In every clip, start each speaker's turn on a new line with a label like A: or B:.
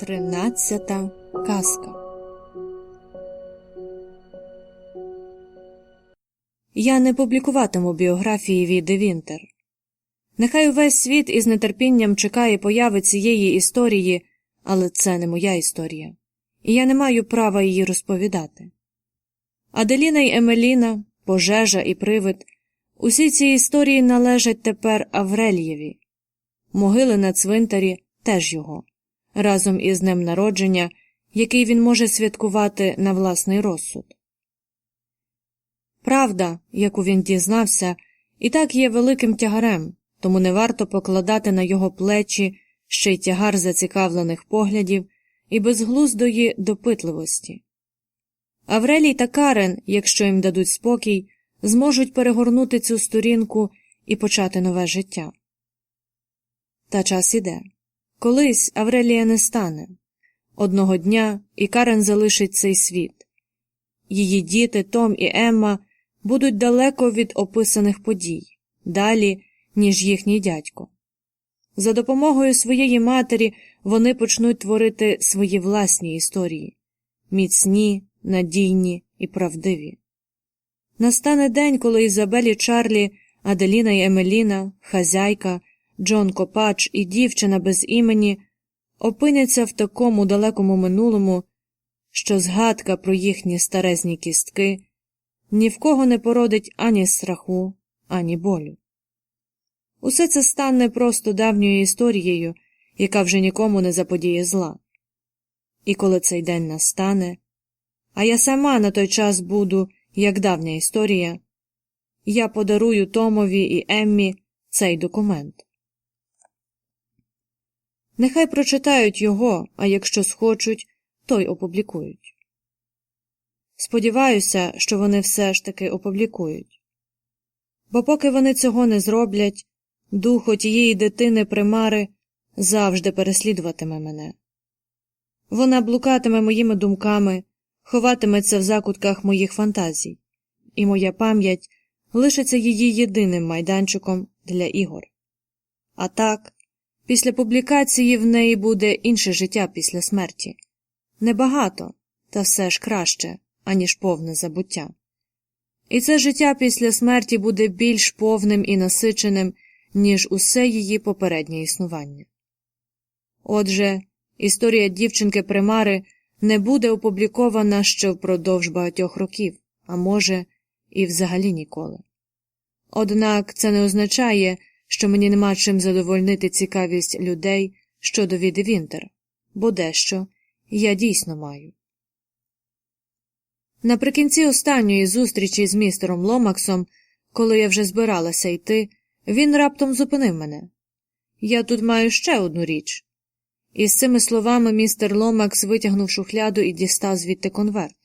A: Тринадцята казка Я не публікуватиму біографії Віди Вінтер. Нехай увесь світ із нетерпінням чекає появи цієї історії, але це не моя історія, і я не маю права її розповідати. Аделіна й Емеліна, пожежа і привид усі ці історії належать тепер Аврелієві. Могили на цвинтарі теж його, разом із днем народження, який він може святкувати на власний розсуд. Правда, яку він дізнався, і так є великим тягарем, тому не варто покладати на його плечі ще й тягар зацікавлених поглядів і безглуздої допитливості. Аврелій та Карен, якщо їм дадуть спокій, зможуть перегорнути цю сторінку і почати нове життя. Та час іде. Колись Аврелія не стане. Одного дня і Карен залишить цей світ. Її діти Том і Емма будуть далеко від описаних подій, далі, ніж їхній дядько. За допомогою своєї матері вони почнуть творити свої власні історії міцні, надійні і правдиві. Настане день, коли Ізабелі Чарлі, Аделіна і Емеліна, хазяйка, Джон Копач і дівчина без імені опиняться в такому далекому минулому, що згадка про їхні старезні кістки ні в кого не породить ані страху, ані болю. Усе це стане просто давньою історією, яка вже нікому не заподіє зла. І коли цей день настане, а я сама на той час буду, як давня історія, я подарую Томові і Еммі цей документ. Нехай прочитають його, а якщо схочуть, то й опублікують. Сподіваюся, що вони все ж таки опублікують. Бо поки вони цього не зроблять, дух тієї дитини примари завжди переслідуватиме мене. Вона блукатиме моїми думками, ховатиметься в закутках моїх фантазій, і моя пам'ять лишиться її єдиним майданчиком для ігор. А так, після публікації в неї буде інше життя після смерті. Небагато, та все ж краще, аніж повне забуття. І це життя після смерті буде більш повним і насиченим, ніж усе її попереднє існування. Отже, історія дівчинки примари не буде опублікована ще впродовж багатьох років, а може, і взагалі ніколи. Однак це не означає, що мені нема чим задовольнити цікавість людей щодо Віди Вінтер, бо дещо я дійсно маю. Наприкінці останньої зустрічі з містером Ломаксом, коли я вже збиралася йти, він раптом зупинив мене. Я тут маю ще одну річ. І з цими словами містер Ломакс витягнув шухляду і дістав звідти конверт.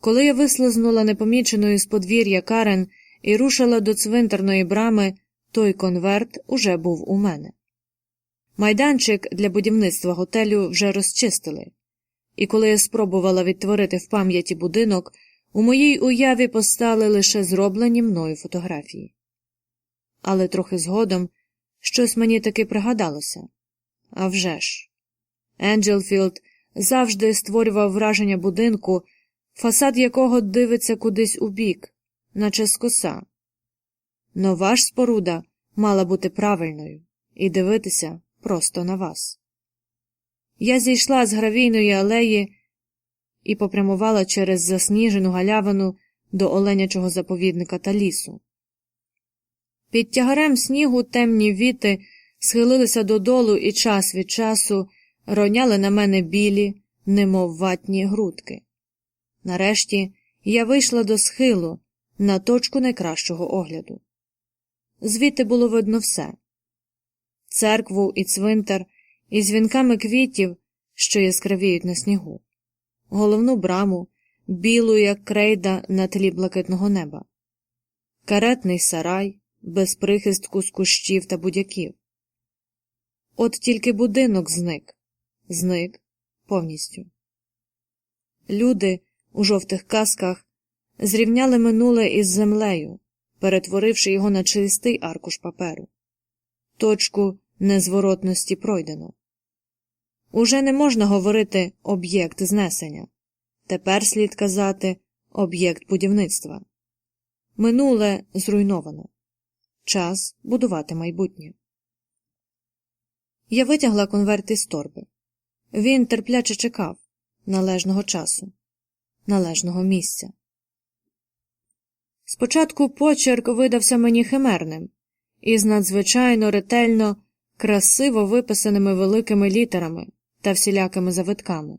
A: Коли я вислизнула непоміченою з подвір'я Карен і рушила до цвинтарної брами, той конверт уже був у мене. Майданчик для будівництва готелю вже розчистили, і коли я спробувала відтворити в пам'яті будинок, у моїй уяві постали лише зроблені мною фотографії. Але трохи згодом щось мені таки пригадалося. А вже ж. Енджелфілд завжди створював враження будинку, фасад якого дивиться кудись у бік, наче скоса. Нова ж споруда мала бути правильною і дивитися просто на вас. Я зійшла з гравійної алеї і попрямувала через засніжену галявину до оленячого заповідника та лісу. Під тягарем снігу темні віти схилилися додолу і час від часу роняли на мене білі, немов ватні грудки. Нарешті я вийшла до схилу на точку найкращого огляду. Звідти було видно все церкву і цвинтар із вінками квітів, що яскравіють на снігу, головну браму, білу, як крейда на тлі блакитного неба, каретний сарай без прихистку з кущів та будяків. От тільки будинок зник, зник повністю. Люди у жовтих касках зрівняли минуле із землею, перетворивши його на чистий аркуш паперу. Точку незворотності пройдено. Уже не можна говорити об'єкт знесення. Тепер слід казати об'єкт будівництва. Минуле зруйновано. Час будувати майбутнє. Я витягла конверт із торби. Він терпляче чекав належного часу, належного місця. Спочатку почерк видався мені химерним, із надзвичайно ретельно, красиво виписаними великими літерами та всілякими завитками.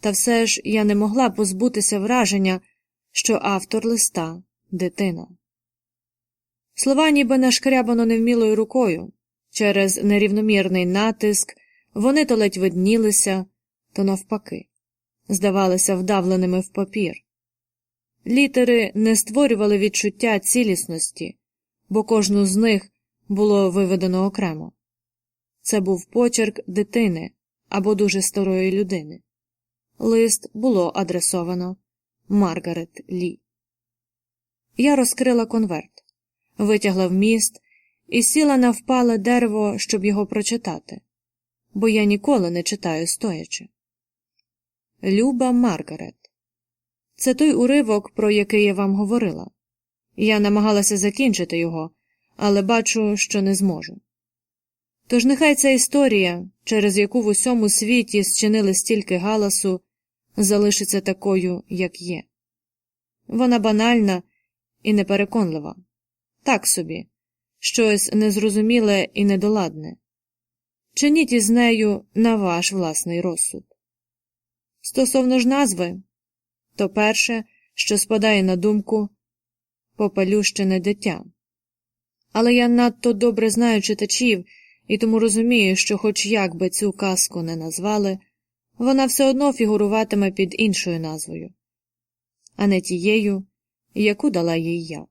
A: Та все ж я не могла позбутися враження, що автор листа дитина. Слова ніби нашкрябано невмілою рукою. Через нерівномірний натиск вони то ледь виднілися, то навпаки, здавалися вдавленими в папір. Літери не створювали відчуття цілісності, бо кожну з них було виведено окремо. Це був почерк дитини або дуже старої людини. Лист було адресовано Маргарет Лі. Я розкрила конверт, витягла вміст і сіла на впале дерево, щоб його прочитати, бо я ніколи не читаю стоячи. Люба Маргарет. Це той уривок, про який я вам говорила. Я намагалася закінчити його, але бачу, що не зможу. Тож нехай ця історія, через яку в усьому світі зчинили стільки галасу, залишиться такою, як є. Вона банальна і непереконлива. Так собі, щось незрозуміле і недоладне. Чиніть із нею на ваш власний розсуд. Стосовно ж назви, то перше, що спадає на думку попелющене дитя. Але я надто добре знаю читачів і тому розумію, що, хоч як би цю казку не назвали, вона все одно фігуруватиме під іншою назвою, а не тією, яку дала їй я.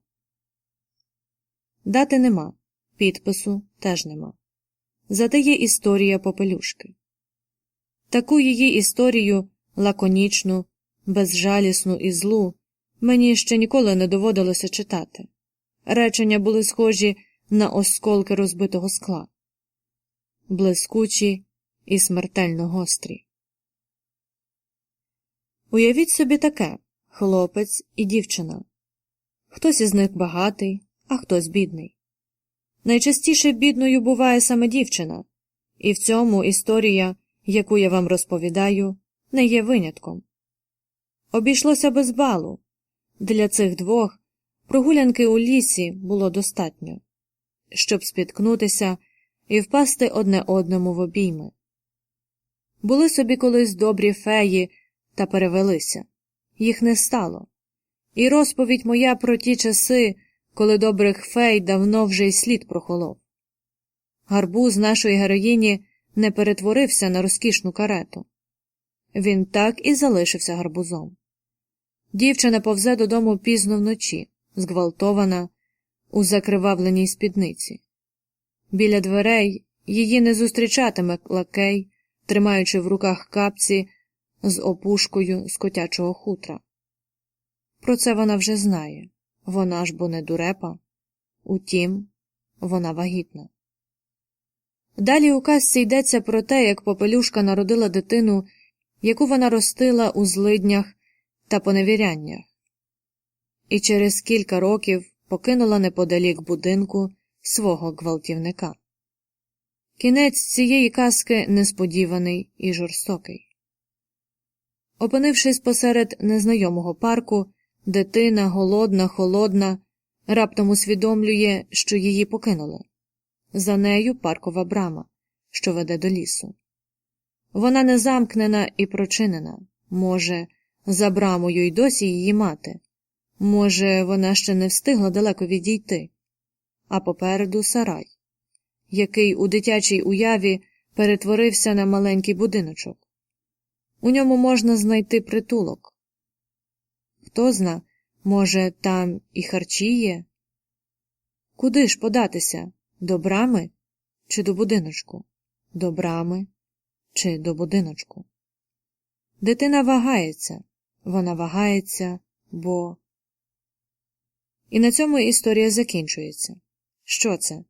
A: Дати нема, підпису теж нема. Зате є історія попелюшки. Таку її історію лаконічну, безжалісну і злу мені ще ніколи не доводилося читати. Речення були схожі на осколки розбитого скла, блискучі і смертельно гострі. Уявіть собі таке хлопець і дівчина. Хтось із них багатий, а хтось бідний. Найчастіше бідною буває саме дівчина, і в цьому історія, яку я вам розповідаю, не є винятком. Обійшлося без балу. Для цих двох прогулянки у лісі було достатньо, щоб спіткнутися і впасти одне одному в обійми. Були собі колись добрі феї та перевелися, їх не стало. І розповідь моя про ті часи, коли добрих фей давно вже й слід прохолов. Гарбуз нашої героїні не перетворився на розкішну карету. Він так і залишився гарбузом. Дівчина повзе додому пізно вночі, зґвалтована, у закривавленій спідниці. Біля дверей її не зустрічатиме лакей, тримаючи в руках капці з опушкою з котячого хутра. Про це вона вже знає вона ж бо не дурепа. Утім, вона вагітна. Далі у казці йдеться про те, як попелюшка народила дитину, яку вона ростила у злиднях та поневіряннях, і через кілька років покинула неподалік будинку свого гвалтівника. Кінець цієї казки несподіваний і жорстокий. Опинившись посеред незнайомого парку, дитина, голодна, холодна, раптом усвідомлює, що її покинули. За нею паркова брама, що веде до лісу. Вона не замкнена і прочинена. Може, за брамою й досі її мати. Може, вона ще не встигла далеко відійти, а попереду сарай, який у дитячій уяві перетворився на маленький будиночок. У ньому можна знайти притулок. Хто зна, може, там і харчі є? Куди ж податися? До брами чи до будиночку? До брами чи до будиночку? Дитина вагається, вона вагається, бо І на цьому історія закінчується. Що це?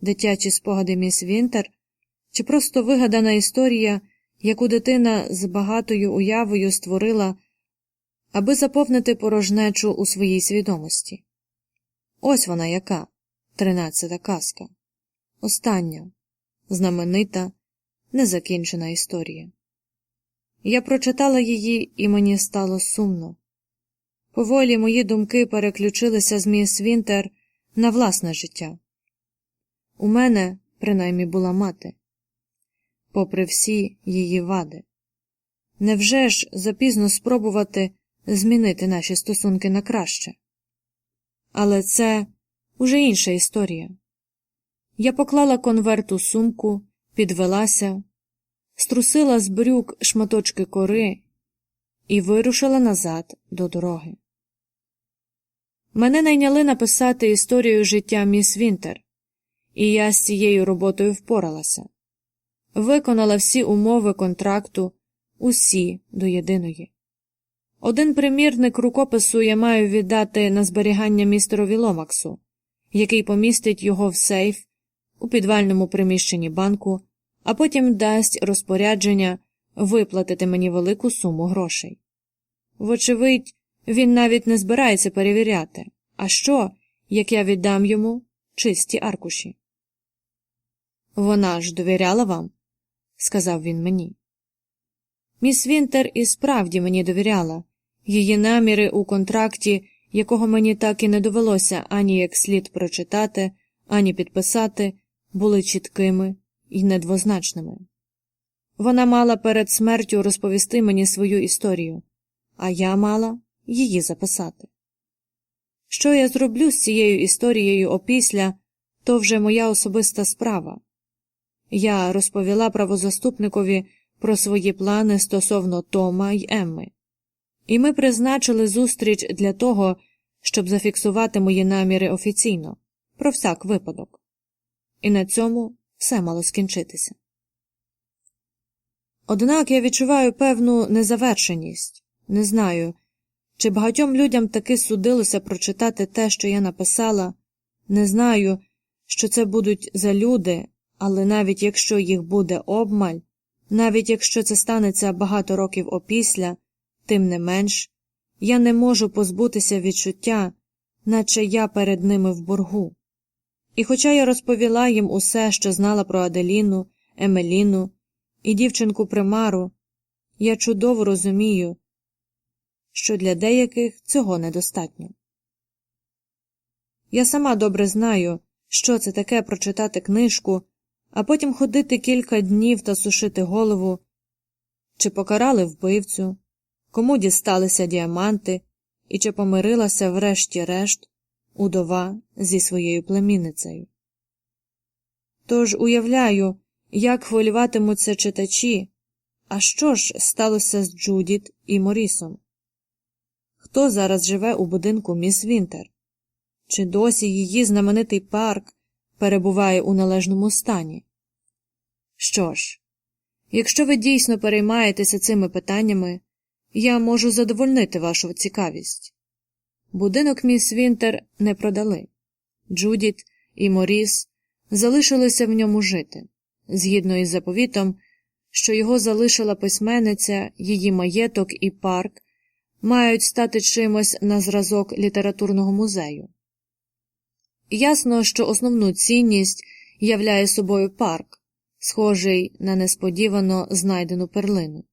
A: Дитячі спогади міс Вінтер? Чи просто вигадана історія, яку дитина з багатою уявою створила, аби заповнити порожнечу у своїй свідомості? Ось вона яка, тринадцята казка. Остання, знаменита, незакінчена історія. Я прочитала її, і мені стало сумно. Поволі мої думки переключилися з міс Вінтер на власне життя. У мене, принаймні, була мати, попри всі її вади. Невже ж запізно спробувати змінити наші стосунки на краще? Але це уже інша історія. Я поклала конверт у сумку, підвелася, струсила з брюк шматочки кори і вирушила назад до дороги. Мене найняли написати історію життя міс Вінтер, і я з цією роботою впоралася, виконала всі умови контракту, усі до єдиної. Один примірник рукопису я маю віддати на зберігання містерові Ломаксу, який помістить його в сейф у підвальному приміщенні банку, а потім дасть розпорядження виплатити мені велику суму грошей. Вочевидь, він навіть не збирається перевіряти, а що, як я віддам йому чисті аркуші. Вона ж довіряла вам, сказав він мені. Міс Вінтер і справді мені довіряла, її наміри у контракті, якого мені так і не довелося ані як слід прочитати, ані підписати, були чіткими і недвозначними. Вона мала перед смертю розповісти мені свою історію, а я мала її записати. Що я зроблю з цією історією опісля, то вже моя особиста справа. Я розповіла правозаступникові про свої плани стосовно Тома й Емми, і ми призначили зустріч для того, щоб зафіксувати мої наміри офіційно, про всяк випадок. І на цьому все мало скінчитися. Однак я відчуваю певну незавершеність, не знаю, чи багатьом людям таки судилося прочитати те, що я написала, не знаю, що це будуть за люди, але навіть якщо їх буде обмаль, навіть якщо це станеться багато років опісля, тим не менш, я не можу позбутися відчуття, наче я перед ними в боргу. І хоча я розповіла їм усе, що знала про Аделіну, Емеліну і дівчинку примару, я чудово розумію, що для деяких цього недостатньо. Я сама добре знаю, що це таке прочитати книжку, а потім ходити кілька днів та сушити голову, чи покарали вбивцю, кому дісталися діаманти і чи помирилася врешті-решт удова зі своєю племінницею. Тож уявляю, як хвилюватимуться читачі, а що ж сталося з Джудіт і Морісом? Хто зараз живе у будинку міс Вінтер? Чи досі її знаменитий парк перебуває у належному стані? Що ж, якщо ви дійсно переймаєтеся цими питаннями, я можу задовольнити вашу цікавість. Будинок міс Вінтер не продали. Джудіт і Моріс залишилися в ньому жити, згідно із заповітом, що його залишила письменниця, її маєток і парк мають стати чимось на зразок літературного музею. Ясно, що основну цінність являє собою парк, схожий на несподівано знайдену перлину,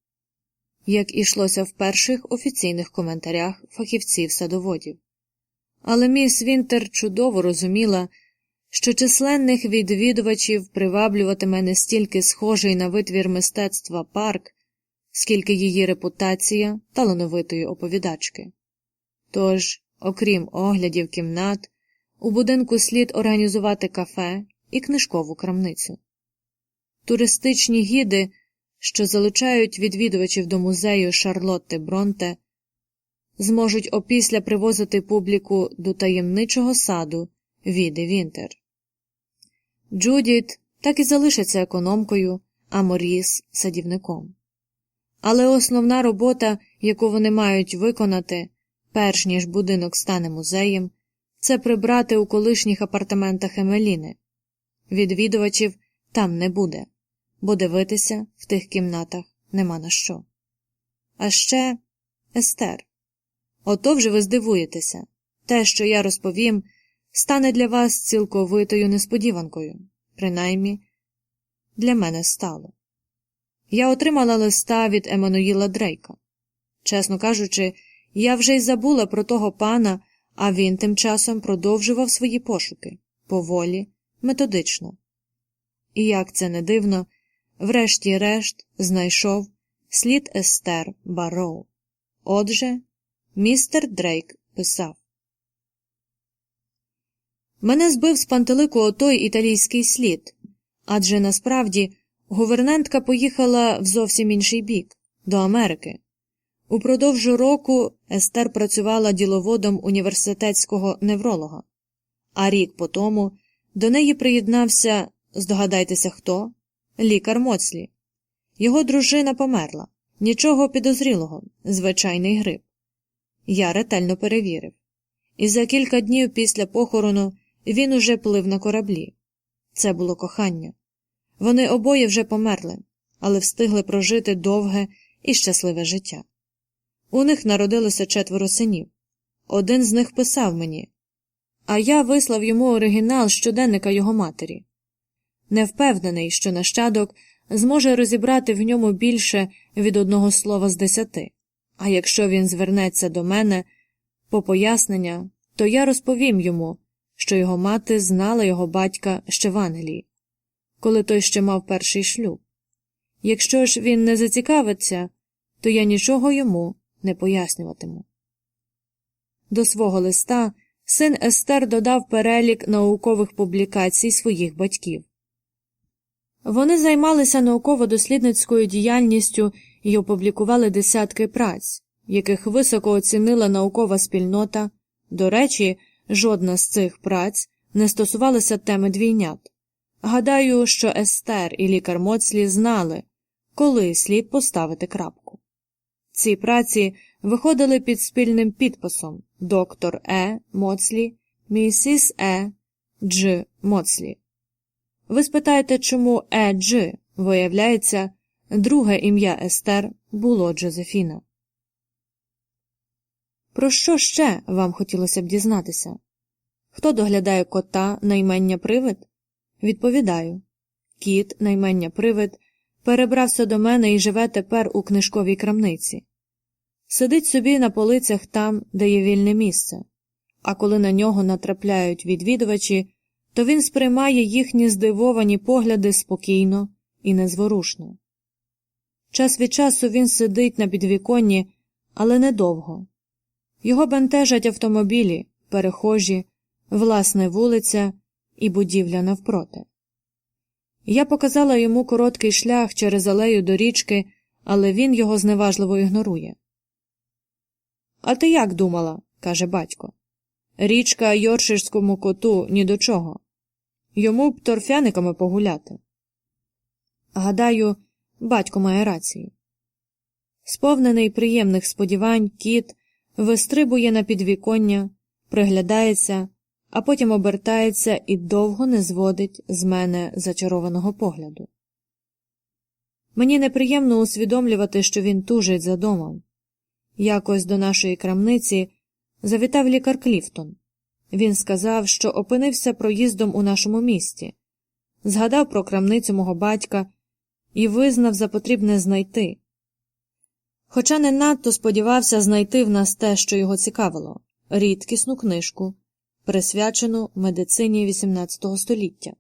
A: як ішлося в перших офіційних коментарях фахівців садоводів. Але міс Вінтер чудово розуміла, що численних відвідувачів приваблюватиме не стільки схожий на витвір мистецтва парк, скільки її репутація талановитої оповідачки. Тож, окрім оглядів кімнат, у будинку слід організувати кафе і книжкову крамницю. Туристичні гіди, що залучають відвідувачів до музею Шарлотти Бронте, зможуть опісля привозити публіку до таємничого саду Віди Вінтер. Джудіт так і залишиться економкою, а Моріс садівником. Але основна робота, яку вони мають виконати, перш ніж будинок стане музеєм, це прибрати у колишніх апартаментах Емеліни. Відвідувачів там не буде, бо дивитися в тих кімнатах нема на що. А ще Естер. Ото вже ви здивуєтеся. Те, що я розповім, стане для вас цілковитою несподіванкою, принаймні, для мене стало. Я отримала листа від Еммануїла Дрейка. Чесно кажучи, я вже й забула про того пана, а він тим часом продовжував свої пошуки поволі, методично. І як це не дивно, врешті-решт знайшов слід Естер Барроу. Отже, містер Дрейк писав Мене збив з пантелику отой італійський слід, адже насправді гувернантка поїхала в зовсім інший бік до Америки. Упродовж року Естер працювала діловодом університетського невролога, а рік по тому до неї приєднався, здогадайтеся хто, лікар Моцлі. Його дружина померла, нічого підозрілого, звичайний грип. Я ретельно перевірив. І за кілька днів після похорону він уже плив на кораблі. Це було кохання. Вони обоє вже померли, але встигли прожити довге і щасливе життя. У них народилося четверо синів. Один з них писав мені, а я вислав йому оригінал щоденника його матері. Не впевнений, що нащадок зможе розібрати в ньому більше від одного слова з десяти, а якщо він звернеться до мене по пояснення, то я розповім йому, що його мати знала його батька ще в Англії, коли той ще мав перший шлюб. Якщо ж він не зацікавиться, то я нічого йому не пояснюватиму. До свого листа син Естер додав перелік наукових публікацій своїх батьків. Вони займалися науково-дослідницькою діяльністю і опублікували десятки праць, яких високо оцінила наукова спільнота. До речі, жодна з цих праць не стосувалася теми двійнят. Гадаю, що Естер і лікар Моцлі знали, коли слід поставити крапку. Ці праці виходили під спільним підписом доктор Е. Моцлі, місіс Е. Дж. Моцлі. Ви спитаєте, чому Е. Дж. Виявляється, друге ім'я Естер було Джозефіна. Про що ще вам хотілося б дізнатися? Хто доглядає кота наймення привид? Відповідаю кіт, наймення привид, перебрався до мене і живе тепер у книжковій крамниці. Сидить собі на полицях там, де є вільне місце, а коли на нього натрапляють відвідувачі, то він сприймає їхні здивовані погляди спокійно і незворушно. Час від часу він сидить на підвіконні, але недовго. Його бентежать автомобілі, перехожі, власне вулиця і будівля навпроти. Я показала йому короткий шлях через алею до річки, але він його зневажливо ігнорує. А ти як думала? каже батько. Річка Йорширському коту ні до чого. Йому б торфяниками погуляти. Гадаю, батько має рацію. Сповнений приємних сподівань, кіт вистрибує на підвіконня, приглядається, а потім обертається і довго не зводить з мене зачарованого погляду. Мені неприємно усвідомлювати, що він тужить за домом. Якось до нашої крамниці завітав лікар Кліфтон. Він сказав, що опинився проїздом у нашому місті, згадав про крамницю мого батька і визнав за потрібне знайти. Хоча не надто сподівався знайти в нас те, що його цікавило рідкісну книжку, присвячену медицині XVIII століття.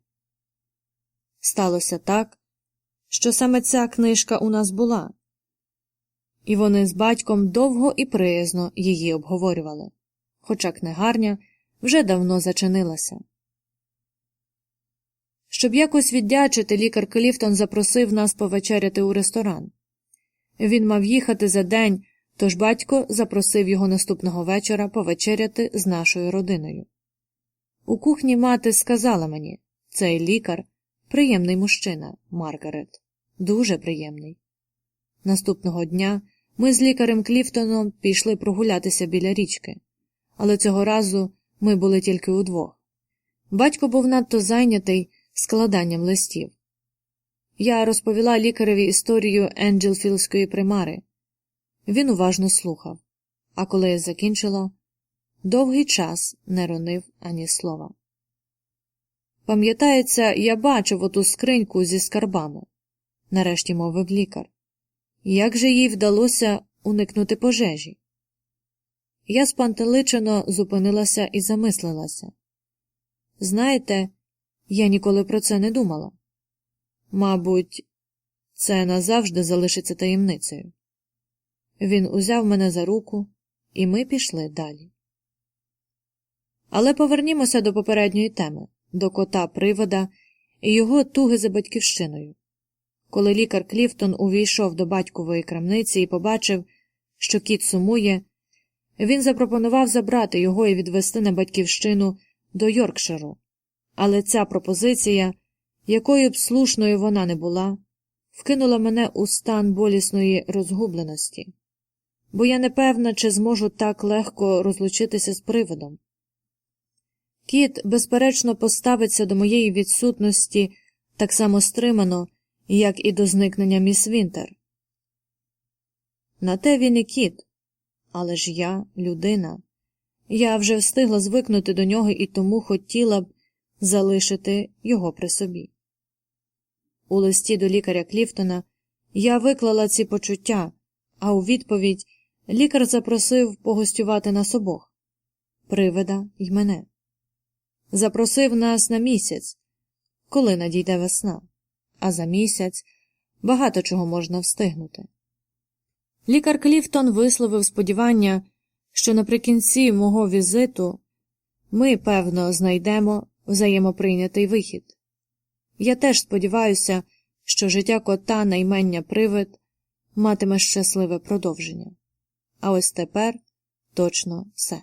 A: Сталося так, що саме ця книжка у нас була, і вони з батьком довго і приязно її обговорювали, хоча книгарня вже давно зачинилася. Щоб якось віддячити, лікар Кліфтон запросив нас повечеряти у ресторан. Він мав їхати за день, тож батько запросив його наступного вечора повечеряти з нашою родиною. У кухні мати сказала мені цей лікар приємний мужчина, Маргарет, дуже приємний. Наступного дня ми з лікарем Кліфтоном пішли прогулятися біля річки, але цього разу Ми були тільки удвох. Батько був надто зайнятий складанням листів. Я розповіла лікареві історію Енджелфілської примари. Він уважно слухав, а коли я закінчила, довгий час не ронив ані слова. Пам'ятається, я бачив оту скриньку зі скарбами, нарешті мовив лікар. Як же їй вдалося уникнути пожежі? Я спантеличено зупинилася і замислилася. Знаєте, я ніколи про це не думала. Мабуть, це назавжди залишиться таємницею. Він узяв мене за руку, і ми пішли далі. Але повернімося до попередньої теми, до кота привода і його туги за батьківщиною. Коли лікар Кліфтон увійшов до батькової крамниці і побачив, що кіт сумує, він запропонував забрати його і відвести на батьківщину до Йоркширу. Але ця пропозиція, якою б слушною вона не була, вкинула мене у стан болісної розгубленості, бо я не певна, чи зможу так легко розлучитися з приводом. Кіт, безперечно, поставиться до моєї відсутності так само стримано, як і до зникнення міс Вінтер. На те він і кіт, але ж я людина. Я вже встигла звикнути до нього і тому хотіла б залишити його при собі. У листі до лікаря Кліфтона я виклала ці почуття, а у відповідь лікар запросив погостювати нас обох привида й мене. Запросив нас на місяць, коли надійде весна, а за місяць багато чого можна встигнути. Лікар Кліфтон висловив сподівання, що наприкінці мого візиту ми, певно, знайдемо взаємоприйнятий вихід. Я теж сподіваюся, що життя кота на імення привид матиме щасливе продовження. А ось тепер точно все.